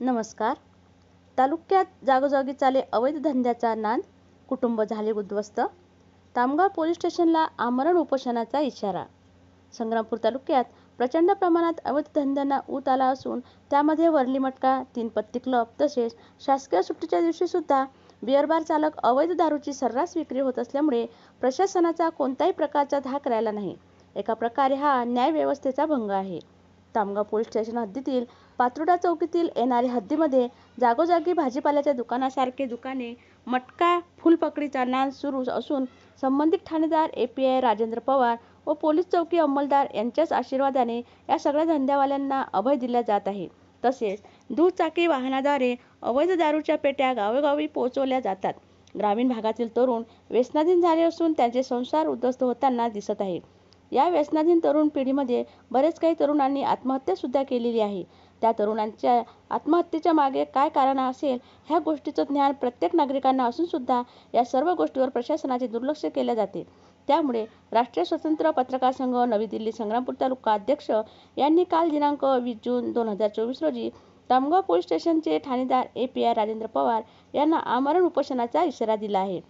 नमस्कार. तालुक्यात जागोजागी चाले अवैध धंद्याचा नांद कुटुंब झाले उद्ध्वस्त. तामगाव पोलीस स्टेशनला आमरण उपोषणाचा इशारा. संग्रामपूर तालुक्यात प्रचंड प्रमाणात अवैध धंद्यांना ऊत आला असून त्यामध्ये वरली मटका तीन पत्ती क्लब तसेच शासकीय सुट्टीच्या दिवशी सुद्धा बिअर बार चालक अवैध दारूची सर्रास विक्री होत असल्यामुळे प्रशासनाचा कोणत्याही प्रकारचा धाक राहिला नाही. एका प्रकारे हा न्यायव्यवस्थेचा भंग आहे. तामगाव पोलीस स्टेशन हद्दीतील पात्रोडा चौकीतील एनआरे हद्दीमध्ये जागोजागी भाजीपाल्याच्या दुकानासारखे दुकाने मटका फुलपकडीचा नाद सुरू असून संबंधित ठाणेदार A P I Rajendra Pawar व पोलीस चौकी अंमलदार यांच्याच आशीर्वादाने या सगळ्या धंद्यावाल्यांना अभय दिला जात आहे. तसेच दुचाकी वाहनाद्वारे अवैध दारूच्या पेट्या गावोगावी पोहोचवल्या जातात. ग्रामीण भागातील तरुण व्यसनाधीन झाले असून त्यांचे संसार उद्ध्वस्त होताना दिसत आहे. या व्यसनाधीन तरुण पिढीमध्ये बरेच काही तरुणांनी आत्महत्यासुद्धा केलेली आहे. त्या तरुणांच्या आत्महत्येच्या मागे काय कारण असेल ह्या गोष्टीचं ज्ञान प्रत्येक नागरिकांना असूनसुद्धा या सर्व गोष्टीवर प्रशासनाचे दुर्लक्ष केले जाते. त्यामुळे राष्ट्रीय स्वतंत्र पत्रकार संघ नवी दिल्ली संग्रामपूर तालुका अध्यक्ष यांनी काल दिनांक वीस जून दोन हजार चोवीस रोजी तामगाव पोलीस स्टेशनचे ठाणेदार A P I Rajendra Pawar यांना आमरण उपोषणाचा इशारा दिला आहे.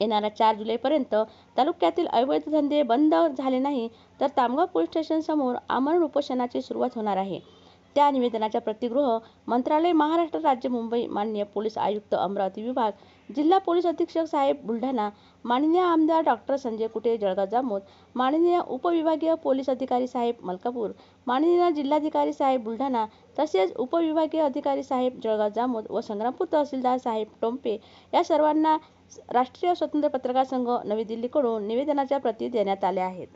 येणाऱ्या चार जुलैपर्यंत तालुक्यातील अवैध धंदे बंद झाले नाही तर तामगाव पोलीस स्टेशनसमोर आमरण उपोषणाची सुरुवात होणार आहे. त्या निवेदनाच्या प्रतिगृह मंत्रालय महाराष्ट्र राज्य मुंबई मान्य पोलीस आयुक्त अमरावती विभाग जिल्हा पोलीस अधीक्षक साहेब बुलढाणा माननीय आमदार डॉक्टर संजय कुटे जळगाव जामोद माननीय उपविभागीय पोलीस अधिकारी साहेब मलकापूर माननीय जिल्हाधिकारी साहेब बुलढाणा तसेच उपविभागीय अधिकारी साहेब जळगाव जामोद व संग्रामपूर तहसीलदार साहेब टोंपे या सर्वांना राष्ट्रीय स्वतंत्र पत्रकार संघ नवी दिल्लीकडून निवेदनाच्या प्रती देण्यात आल्या आहेत.